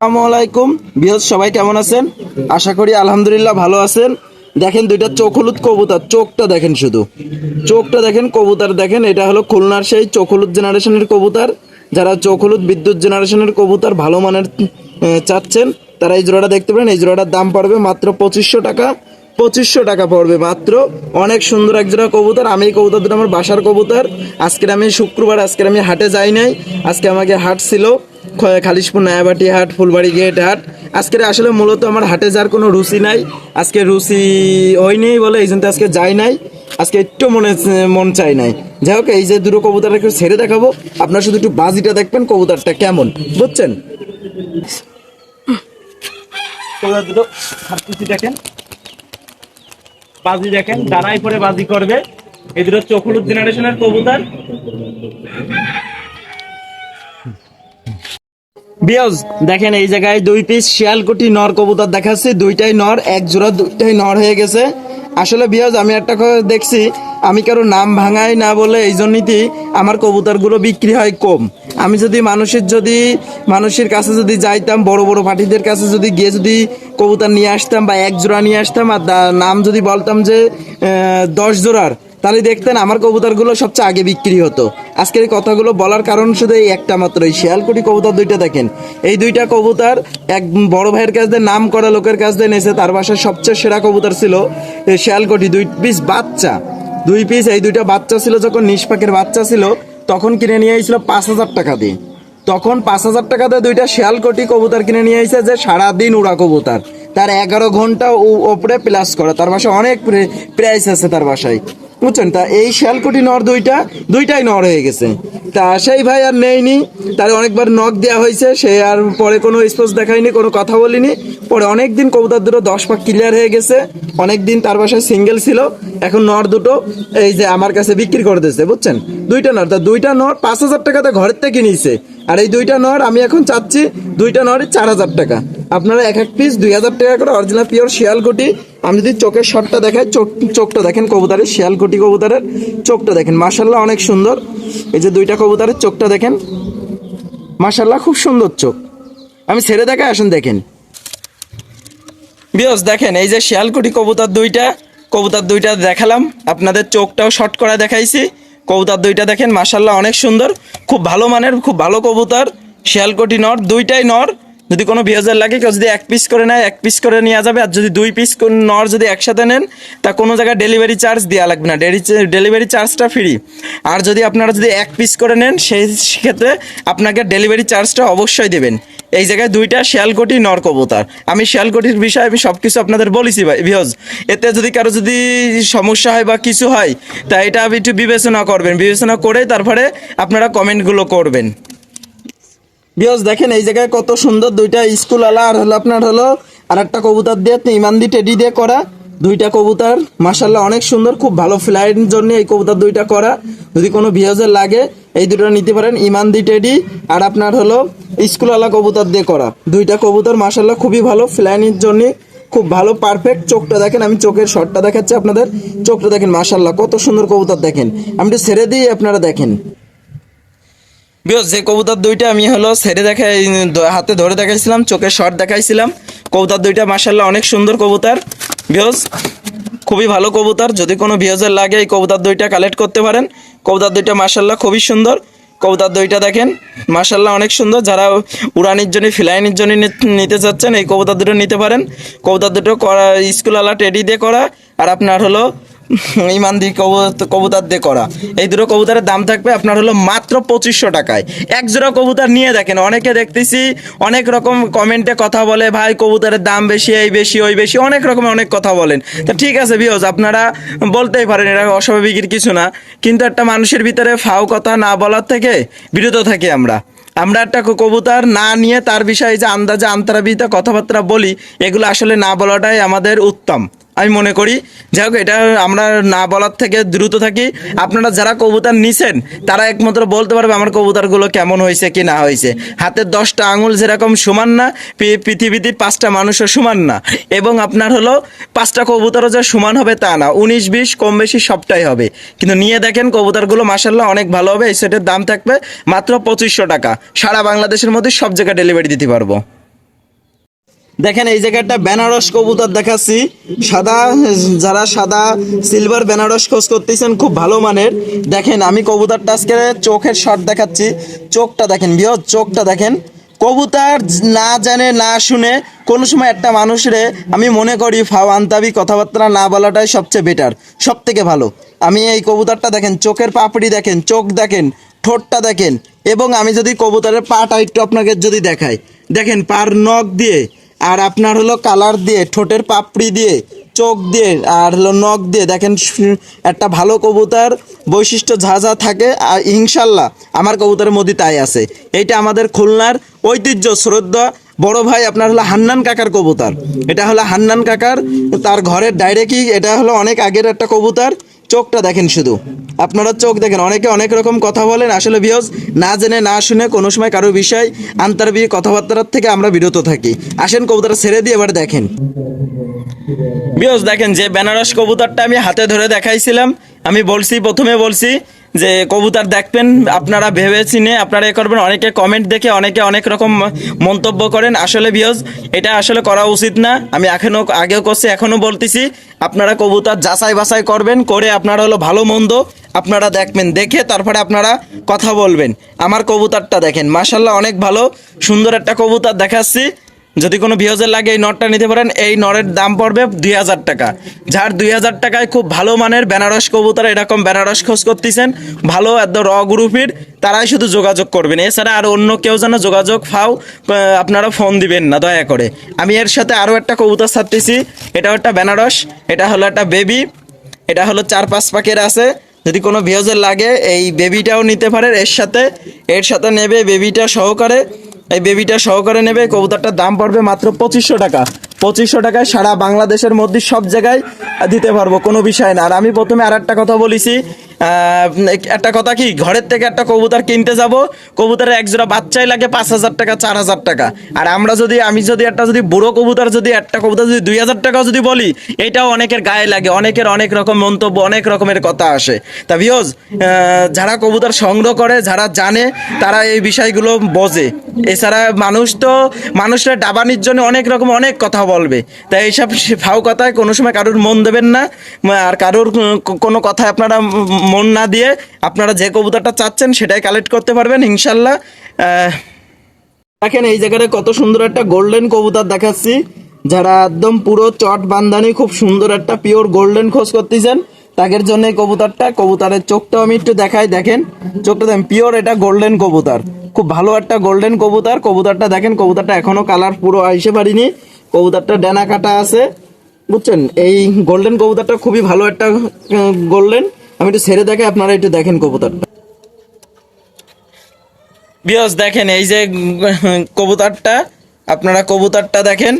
আসসালামু আলাইকুম। বিহজ সবাই কেমন আছেন? আশা করি আলহামদুলিল্লাহ ভালো আছেন। দেখেন দুইটা চোখ হলুদ কবুতর, চোখটা দেখেন শুধু। চোখটা দেখেন, কবুতর দেখেন, এটা হলো খুলনার সেই চোখ হলুদ জেনারেশনের কবুতর। যারা চোখ হলুদ বিদ্যুৎ জেনারেশনের কবুতর ভালো মানের চাচ্ছেন, তারা এই জোড়াটা দেখতে পারেন। এই জোড়াটার দাম পড়বে মাত্র পঁচিশশো টাকা। পঁচিশশো টাকা পড়বে মাত্র। অনেক সুন্দর এক জোড়া কবুতর। আমি এই কবুতর দুটো আমার বাসার কবুতর। আজকের আমি শুক্রবার, আজকের আমি হাটে যাই নাই। আজকে আমাকে হাট ছিল। খালিশপুর, নায়াবাটি হাট, ফুলবাড়ি গেট হাট। আজকের আসলে মূলত আমার হাটে যাওয়ার কোনো রুচি নাই। আজকে রুচি হয়নি বলে, এই জন্য আজকে যাই নাই। আজকে একটু মনে মন চাই নাই। যাই হোক, এই যে দুটো কবুতর একটু ছেড়ে দেখাবো। আপনার শুধু একটু বাজিটা দেখবেন, কবুতরটা কেমন। বুঝছেন? দেখেন। বাজি দেখেন দাঁড়াই পরে বাজি করবে। এই দুটো চোখ জেনারেশনের কবুতর। বিয়জ, দেখেন এই জায়গায় দুই পিস শিয়ালকুটি নর কবুতর দেখাচ্ছি, দুইটাই নর, এক জোড়া, দুইটাই নর হয়ে গেছে। আসলে বিয়জ, আমি একটা দেখছি, আমি কারও নাম ভাঙাই না বলে এই জন্যই আমার কবুতরগুলো বিক্রি হয় কম। আমি যদি মানুষের যদি মানুষের কাছে যদি যাইতাম, বড় বড় পার্টিদের কাছে যদি গিয়ে যদি কবুতর নিয়ে আসতাম বা এক জোড়া নিয়ে আসতাম, আর নাম যদি বলতাম যে দশ জোড়ার তাহলে দেখতেন আমার কবুতরগুলো সবচেয়ে আগে বিক্রি হতো। আজকের এই কথাগুলো বলার কারণ শুধু এই একটা মাত্র এই শিয়ালকুটি কবুতর দুইটা দেখেন। এই দুইটা কবুতর এক বড় ভাইয়ের কাছ দিয়ে, নাম করা লোকের কাছ দিয়ে নিয়েছে তার বাসায় সবচেয়ে সেরা কবুতর ছিল এই শিয়ালকুটি, দুই পিস বাচ্চা। দুই পিস এই দুইটা বাচ্চা ছিল, যখন নিষ্পাকের বাচ্চা ছিল, তখন কিনে নিয়ে এসেছিল পাঁচ হাজার টাকা দিয়ে। তখন পাঁচ হাজার টাকা দিয়ে দুইটা শিয়ালকটি কবুতর কিনে নিয়ে এসেছে যে সারাদিন উড়া কবুতর। তার এগারো ঘণ্টা ওপরে প্লাস করা। তার বাসায় অনেক প্রাইস আছে তার বাসায়। বুঝছেন? তা এই শ্যালকুটি নর দুইটা, দুইটাই নর হয়ে গেছে। তা সেই ভাই আর নেইনি তার অনেকবার নখ দেওয়া হয়েছে। সে আর পরে কোনো স্পোর্টস দেখায়নি, কোনো কথা বলিনি। পরে অনেক দিন কবুতর দুটো দশ পাক ক্লিয়ার হয়ে গেছে। অনেক দিন তার বাসায় সিঙ্গেল ছিল। এখন নর দুটো এই যে আমার কাছে বিক্রি করে দিয়েছে, বুঝছেন? দুইটা নর। তা দুইটা নর পাঁচ হাজার টাকাতে ঘরের থেকে নিয়েছে। আর এই দুইটা নর আমি এখন চাচ্ছি দুইটা নর চার হাজার টাকা। আপনারা এক এক পিস দুই হাজার টাকা করে অরিজিনাল পিওর শিয়ালকুটি আমি যদি চোখের শটটা দেখাই, চোখ, চোখটা দেখেন কবুতরের শিয়ালকুটি কবুতারের চোখটা দেখেন। মাসাল্লাহ অনেক সুন্দর। এই যে দুইটা কবুতারের চোখটা দেখেন। মাসাল্লাহ খুব সুন্দর চোখ। আমি ছেড়ে দেখাই আসুন, দেখেন। বিয়স দেখেন, এই যে শিয়ালকুটি কবুতার দুইটা কবুতার দুইটা দেখালাম। আপনাদের চোখটাও শর্ট করে দেখাইছি। কবুতার দুইটা দেখেন মাসাল্লাহ অনেক সুন্দর। খুব ভালো মানের, খুব ভালো কবুতর। শিয়ালকুটি নর, দুইটাই নর। যদি কোনো বিয়াজার লাগে, কেউ যদি এক পিস করে নেয়, এক পিস করে নেওয়া যাবে, আর যদি দুই পিস নর যদি একসাথে নেন, তা কোনো জায়গায় ডেলিভারি চার্জ দেওয়া লাগবে না। ডেলিভারি চার্জটা ফ্রি আর যদি আপনারা যদি এক পিস করে নেন, সেই ক্ষেত্রে আপনাকে ডেলিভারি চার্জটা অবশ্যই দেবেন। এই জায়গায় দুইটা শিয়ালকোটি নর কবুতর। আমি শিয়ালকোটির বিষয়ে আমি সব কিছু আপনাদের বলেছি ভাই বিহজ এতে যদি কারও যদি সমস্যা হয় বা কিছু হয়, তা এটা একটু বিবেচনা করবেন। বিবেচনা করে তারপরে আপনারা কমেন্টগুলো করবেন। বিহজ দেখেন এই জায়গায় কত সুন্দর দুইটা স্কুল আলা, আর হলো আপনার হলো আর একটা কবুতর দিয়ে ইমানদি টেডি দিয়ে করা। দুইটা কবুতর মাসাল্লাহ অনেক সুন্দর, খুব ভালো ফ্লাইটের জন্য এই কবুতর দুইটা করা। যদি কোনো ভিউজের লাগে, এই দুটো নিতে পারেন ইমানদি টেডি আর আপনার হলো স্কুল আলা কবুতর দিয়ে করা। দুইটা কবুতর মাসাল্লাহ খুবই ভালো ফ্লাইনের জন্য, খুব ভালো পারফেক্ট চোখটা দেখেন, আমি চোখের শটটা দেখাচ্ছি আপনাদের, চোখটা দেখেন মাসাল্লাহ কত সুন্দর কবুতর দেখেন। আমি একটু ছেড়ে দিই, আপনারা দেখেন। যে কবুতর দুইটা আমি হলো ছেড়ে দেখাই হাতে ধরে দেখাইছিলাম চোখের শর্ট দেখাইছিলাম। কবুতর দুইটা মাসাল্লাহ অনেক সুন্দর কবুতর। বিকজ খুবই ভালো কবুতর। যদি কোনো ভিউজের লাগে এই কবুতর দুইটা কালেক্ট করতে পারেন। কবুতর দুইটা মাসাল্লাহ খুবই সুন্দর। কবুতর দুইটা দেখেন মাসাল্লাহ অনেক সুন্দর। যারা উড়ানির জন্য ফ্লাইনের জন্য নিতে চাচ্ছেন, এই কবুতর দুটো নিতে পারেন। কবুতর দুটো করা স্কুল আলা টেডি দিয়ে করা। আর আপনার হলো ইমানদি কবুত- কবুতর দিয়ে করা। এই দুটো কবুতারের দাম থাকবে আপনার হলো মাত্র পঁচিশশো টাকায়। এক জোড়া কবুতার নিয়ে দেখেন, অনেকে দেখতেছি অনেক রকম কমেন্টে কথা বলে, ভাই, কবুতারের দাম বেশি, এই বেশি, ওই বেশি, অনেক রকম অনেক কথা বলেন। তা ঠিক আছে বিহজ আপনারা বলতেই পারেন এটা অস্বাভাবিকের কিছু না। কিন্তু একটা মানুষের ভিতরে ফাও কথা না বলার থেকে বিরত থাকি আমরা। আমরা একটা কবুতর না নিয়ে তার বিষয়ে যে আন্দাজে, আন্তরাবিতে কথাবার্তা বলি, এগুলো আসলে না বলাটাই আমাদের উত্তম। আমি মনে করি যাই হোক এটা আমরা না বলার থেকে দ্রুত থাকি। আপনারা যারা কবুতর নিছেন, তারা একমাত্র বলতে পারবে আমার কবুতরগুলো কেমন হয়েছে, কি না হয়েছে। হাতের দশটা আঙুল যেরকম সমান না পৃথিবীতে পাঁচটা মানুষও সমান না। এবং আপনার হলো পাঁচটা কবুতরও যা সমান হবে তা না, উনিশ, বিশ, কম বেশি সবটাই হবে। কিন্তু নিয়ে দেখেন, কবুতরগুলো মাসাল্লাহ অনেক ভালো হবে, এই সেটের দাম থাকবে মাত্র পঁচিশশো টাকা। সারা বাংলাদেশের মধ্যে সব জায়গায় ডেলিভারি দিতে পারব। দেখেন এই জায়গাটা বেনারস কবুতর দেখাচ্ছি। সাদা, যারা সাদা সিলভার বেনারস খোঁজ করতেছেন, খুব ভালো মানের। দেখেন, আমি কবুতরটা আজকে চোখের শট দেখাচ্ছি। চোখটা দেখেন বৃহৎ চোখটা দেখেন। কবুতর না জানে, না শুনে, কোনো সময় একটা মানুষরে আমি মনে করি ফাও আন্তাবি কথাবার্তা না বলাটাই সবচেয়ে বেটার সব থেকে ভালো। আমি এই কবুতরটা দেখেন, চোখের পাপড়ি দেখেন, চোখ দেখেন, ঠোঁটটা দেখেন। এবং আমি যদি কবুতরের পাটা একটু আপনাকে যদি দেখাই, দেখেন পার নখ দিয়ে আর আপনার হলো কালার দিয়ে, ঠোঁটের পাপড়ি দিয়ে, চোখ দিয়ে, আর হলো নখ দিয়ে। দেখেন, একটা ভালো কবুতর, বৈশিষ্ট্য যা যা থাকে, আর ইনশাল্লাহ আমার কবুতরের মধ্যে তাই আছে। এইটা আমাদের খুলনার ঐতিহ্য শ্রদ্ধা বড় ভাই, আপনার হলো হান্নান কাকার কবুতর। এটা হলো হান্নান কাকার, তার ঘরের ডাইরেক্টই এটা হলো অনেক আগের একটা কবুতর। চোখটা দেখেন শুধু। আপনারা চোখ দেখেন, অনেকে অনেক রকম কথা বলেন। আসলে বিয়জ না জেনে, না শুনে কোনো সময় কারও বিষয় আন্তর্বিক কথাবার্তার থেকে আমরা বিরত থাকি। আসেন কবুতরটা ছেড়ে দিয়ে এবার দেখেন। বিয়জ দেখেন যে বেনারস কবুতরটা আমি হাতে ধরে দেখাইছিলাম। আমি বলছি, প্রথমে বলছি যে কবুতর দেখবেন, আপনারা ভেবে চিনে আপনারা এ করবেন, অনেকে কমেন্ট দেখে অনেকে অনেক রকম মন্তব্য করেন। আসলে বিয়জ এটা আসলে করা উচিত না। আমি এখনও আগেও করছি এখনও বলতেছি, আপনারা কবুতর যাচাই বাছাই করবেন, করে আপনারা হলো ভালো মন্দ আপনারা দেখবেন, দেখে তারপরে আপনারা কথা বলবেন। আমার কবুতরটা দেখেন মাসাল্লাহ অনেক ভালো, সুন্দর একটা কবুতর দেখাচ্ছি। যদি কোনো ভিওজের লাগে এই নটটা নিতে পারেন, এই নরের দাম পড়বে দুই হাজার টাকা। যার দুই হাজার টাকায় খুব ভালো মানের বেনারস কবুতর, এরকম বেনারস খোঁজ করতেছেন, ভালো একদম র গ্রুপের তারাই শুধু যোগাযোগ করবেন। এছাড়া আর অন্য কেউ যেন যোগাযোগ ফাও আপনারা ফোন দিবেন না, দয়া করে। আমি এর সাথে আরও একটা কবুতর ছাড়তেছি এটা একটা বেনারস, এটা হলো একটা বেবি এটা হলো চার পাঁচ পাকের আছে। যদি কোনো ভিওজের লাগে, এই বেবিটাও নিতে পারেন এর সাথে এর সাথে নেবে বেবিটা সহকারে। এই বেবিটা সহকারে নেবে, কবুতরটার দাম পড়বে মাত্র পঁচিশশো টাকা। পঁচিশশো টাকায় সারা বাংলাদেশের মধ্যে সব জায়গায় দিতে পারব, কোনো বিষয় না। আর আমি প্রথমে আর একটা কথা বলেছি একটা কথা কি? ঘরের থেকে একটা কবুতর কিনতে যাব, কবুতরের এক জোড়া বাচ্চাই লাগে পাঁচ হাজার টাকা, চার হাজার টাকা। আর আমরা যদি, আমি যদি একটা যদি বুড়ো কবুতর যদি, একটা কবুতর যদি দুই হাজার টাকাও যদি বলি, এটাও অনেকের গায়ে লাগে, অনেকের অনেক রকম মন্তব্য, অনেক রকমের কথা আসে। তা ভিওজ যারা কবুতর সংগ্রহ করে, যারা জানে, তারা এই বিষয়গুলো বোঝে। এছাড়া মানুষ তো, মানুষের ডাবানির জন্য অনেক রকম অনেক কথা বলবে। তাই এইসব ফাও কথায় কোনো সময় কারোর মন দেবেন না। আর কারোর কোনো কথায় আপনারা মন না দিয়ে আপনারা যে কবুতরটা চাচ্ছেন সেটাই কালেক্ট করতে পারবেন, ইনশাল্লাহ। দেখেন এই জায়গাটা কত সুন্দর একটা গোল্ডেন কবুতর দেখাচ্ছি। যারা একদম পুরো চট বান্দানি, খুব সুন্দর একটা পিওর গোল্ডেন খোঁজ করতেছেন, তাদের জন্য কবুতরটা, কবুতরের চোখটাও আমি একটু দেখাই, দেখেন। চোখটা দেখেন পিওর এটা গোল্ডেন কবুতর। খুব ভালো একটা গোল্ডেন কবুতর। কবুতরটা দেখেন, কবুতরটা এখনও কালার পুরো আইসে পারিনি। কবুতরটা ডানা কাটা আছে, বুঝছেন? এই গোল্ডেন কবুতরটা খুবই ভালো একটা গোল্ডেন আমি একটু ছেড়ে দেখে আপনারা একটু দেখেন কবুতরটা বিয়স, দেখেন, এই যে কবুতরটা, আপনারা কবুতরটা দেখেন।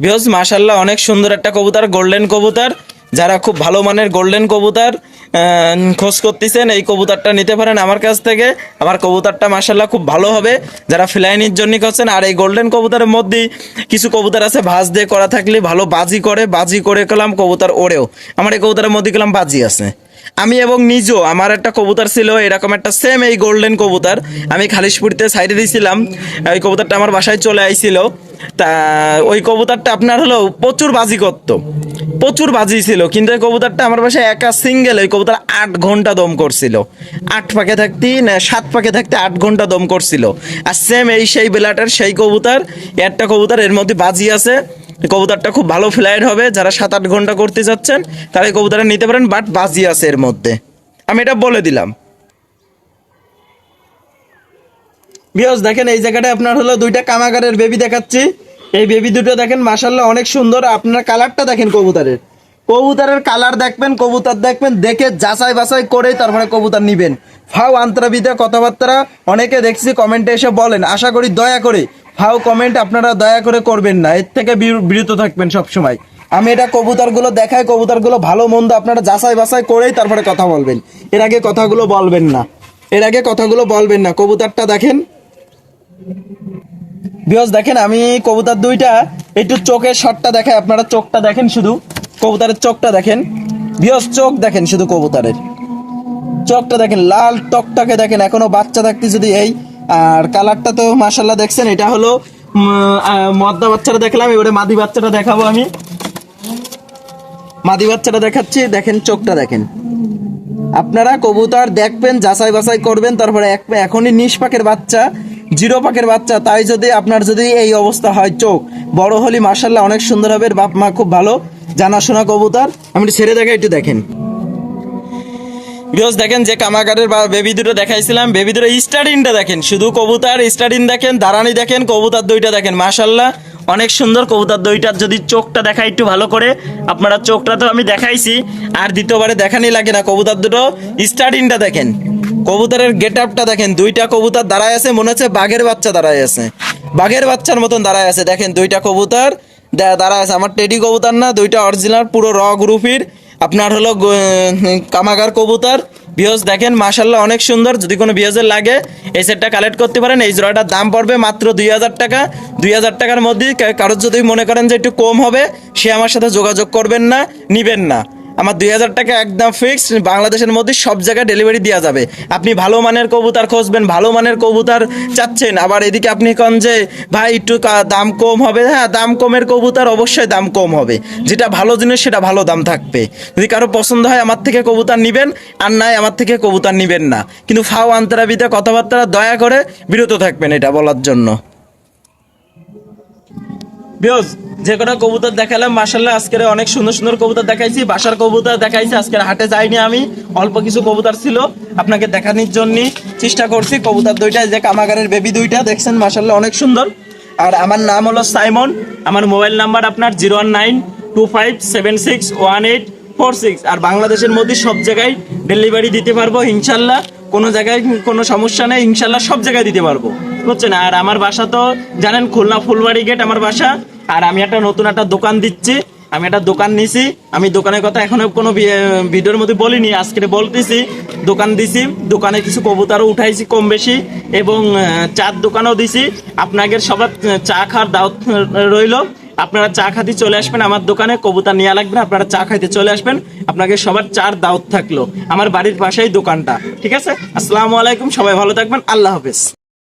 বিয়স মাশাল্লাহ অনেক সুন্দর একটা কবুতর, গোল্ডেন কবুতর। যারা খুব ভালো মানের গোল্ডেন কবুতর খোঁজ করতেছেন, এই কবুতরটা নিতে পারেন আমার কাছ থেকে। আমার কবুতরটা মাশাল্লাহ খুব ভালো হবে। যারা ফ্লাইনির জন্য করছেন, আর এই গোল্ডেন কবুতরের মধ্যে কিছু কবুতর আছে, ভাঁজ দিয়ে করা থাকলে ভালো বাজি করে বাজি করে গেলাম, কবুতর ওড়েও। আমার এই কবুতরের মধ্যে গেলাম, বাজি আছে। আমি এবং নিজেও, আমার একটা কবুতর ছিল, এরকম একটা সেম এই গোল্ডেন কবুতর। আমি খালিশপুরিতে সাইডে দিয়েছিলাম ওই কবুতরটা আমার বাসায় চলে আইছিল। তা, ওই কবুতরটা আপনার হলো প্রচুর বাজি করত। প্রচুর বাজি ছিল, কিন্তু এই কবুতরটা আমার বাসায় একা সিঙ্গেল ওই কবুতর আট ঘণ্টা দম করছিল। আট পাকে থাকতে, না, সাত পাকে থাকতে আট ঘণ্টা দম করছিল। আর সেম এই সেই বেলাটার সেই কবুতর, একটা কবুতর এর মধ্যে বাজি আছে। কবুতরটা খুব ভালো ফ্লাইট হবে, যারা সাত আট ঘণ্টা করতে যাচ্ছেন, তারা এই কবুতরটা নিতে পারেন, বাট বাজি আছে এর মধ্যে। আমি এটা বলে দিলাম। বিয়স দেখেন, এই জায়গাটা আপনার হলো দুইটা কামাগারের বেবি দেখাচ্ছি। এই বেবি দুটো দেখেন মাসাল্লাহ অনেক সুন্দর। আপনার কালারটা দেখেন কবুতরের। কবুতরের কালার দেখবেন, কবুতর দেখবেন, দেখে যাচাই বাছাই করে তারপরে কবুতর নিবেন। ফাও, আন্তরাবিদে কথাবার্তা অনেকে দেখছি কমেন্টে এসে বলেন। আশা করি, দয়া করে ফাও কমেন্ট আপনারা দয়া করে করবেন না, এর থেকে বির- বিরত থাকবেন সব সময় আমি এটা কবুতরগুলো দেখাই, কবুতরগুলো ভালো মন্দ আপনারা যাচাই বাছাই করেই তারপরে কথা বলবেন। এর আগে কথাগুলো বলবেন না। এর আগে কথাগুলো বলবেন না। কবুতরটা দেখেন। বিয়স দেখেন, আমি কবুতর দুইটা, একটু চোখের শটটা দেখাই, আপনারা চোখটা দেখেন শুধু। কবুতরের চোখটা দেখেন। বিয়স চোখ দেখেন শুধু কবুতরের। চোখটা দেখেন, লাল টকটাকে দেখেন। এখনও বাচ্চা থাকতে যদি এই আর কালারটা তো মাসাল্লাহ দেখছেন, এটা হলো মদ্দা বাচ্চাটা দেখলাম, এবারে মাদি বাচ্চাটা দেখাবো আমি। মাদি বাচ্চাটা দেখাচ্ছি, দেখেন চোখটা দেখেন। আপনারা কবুতর দেখবেন, যাচাই বাছাই করবেন, তারপরে এক এখনই নিষ পাকের বাচ্চা, জিরো পাকের বাচ্চা, তাই যদি আপনার যদি এই অবস্থা হয় চোখ, বড় হলি মার্শাল্লাহ অনেক সুন্দর হবে বাপ মা খুব ভালো, জানাশোনা কবুতর। আমি ছেড়ে দেখা একটু দেখেন। বিকজ দেখেন যে কামাগারের বা বেবি দুটো দেখাইছিলাম বেবি দুটো স্টাডিনটা দেখেন, শুধু কবুতর স্টাডিন দেখেন দাঁড়ানি দেখেন, কবুতার দুইটা দেখেন মাশাল্লাহ অনেক সুন্দর কবুতার দুইটার যদি চোখটা দেখা একটু ভালো করে, আপনারা চোখটা তো আমি দেখাইছি, আর দ্বিতীয়বারে দেখানি লাগে না, কবুতার দুটো স্টাডিনটা দেখেন। কবুতরের গেট আপটা দেখেন, দুইটা কবুতর দাঁড়ায় আছে, মনে হচ্ছে বাঘের বাচ্চা দাঁড়ায় আছে। বাঘের বাচ্চার মতন দাঁড়ায় আছে, দেখেন দুইটা কবুতর দাঁড়ায় আছে। আমার টেডি কবুতর না, দুইটা অরিজিনাল পুরো র গ্রুপের আপনার হলো কামাগার কবুতর। বিহজ দেখেন মাশাল্লাহ অনেক সুন্দর। যদি কোনো বিহজের লাগে, এই সেটটা কালেক্ট করতে পারেন। এই জোড়াটার দাম পড়বে মাত্র দুই হাজার টাকা। দুই হাজার টাকার মধ্যে কারোর যদি মনে করেন যে একটু কম হবে, সে আমার সাথে যোগাযোগ করবেন না, নিবেন না। আমার দুই হাজার টাকা একদম ফিক্সড বাংলাদেশের মধ্যে সব জায়গায় ডেলিভারি দেওয়া যাবে। আপনি ভালো মানের কবুতর খুঁজবেন, ভালো মানের কবুতর চাচ্ছেন। আবার এদিকে আপনি কন যে, ভাই, একটু দাম কম হবে। হ্যাঁ দাম কমের কবুতর অবশ্যই দাম কম হবে। যেটা ভালো জিনিস, সেটা ভালো দাম থাকবে। যদি কারও পছন্দ হয়, আমার থেকে কবুতর নিবেন। আর নাই, আমার থেকে কবুতর নিবেন না। কিন্তু ফাও আন্তরাবিতে কথাবার্তা দয়া করে বিরত থাকবেন এটা বলার জন্য। বিয়স, যে কটা কবুতর দেখালাম মাসাল্লাহ আজকের অনেক সুন্দর সুন্দর কবুতর দেখাইছি। বাসার কবুতর দেখাইছি, আজকের হাটে যাইনি আমি, অল্প কিছু কবুতর ছিল। আপনাকে দেখানোর জন্য চেষ্টা করছি, কবুতর দুইটা যে কামাগারের বেবি দুইটা, দেখছেন মাসাল্লাহ অনেক সুন্দর। আর আমার নাম হলো সাইমন, আমার মোবাইল নাম্বার আপনার zero one nine two five seven six one eight four six. আর বাংলাদেশের মধ্যে সব জায়গায় ডেলিভারি দিতে পারব ইনশাল্লাহ কোনো জায়গায় কোনো সমস্যা নেই ইনশাল্লাহ সব জায়গায় দিতে পারব। বুঝছেন? আর আমার বাসা তো, জানেন, খুলনা ফুলবাড়ি গেট আমার বাসা। আর আমি একটা নতুন একটা দোকান দিচ্ছি। আমি একটা দোকান নিছি। আমি দোকানের কথা এখনও কোনো ভিডিওর মধ্যে বলিনি। আজকে বলতেছি, দোকান দিছি। দোকানে কিছু কবুতারও উঠাইছি কম বেশি এবং চার দোকানও দিছি। আপনাদের সবার চা খাওয়ার দাওয়াত রইল। আপনারা চা খাতে চলে আসবেন আমার দোকানে। কবুতর নিয়ে লাগবেন আপনারা চা খাইতে চলে আসবেন। আপনাকে সবার চার দাওয়াত থাকল। আমার বাড়ির পাশেই দোকানটা। ঠিক আছে? আসসালামু আলাইকুম। সবাই ভালো থাকবেন। আল্লাহ হাফেজ।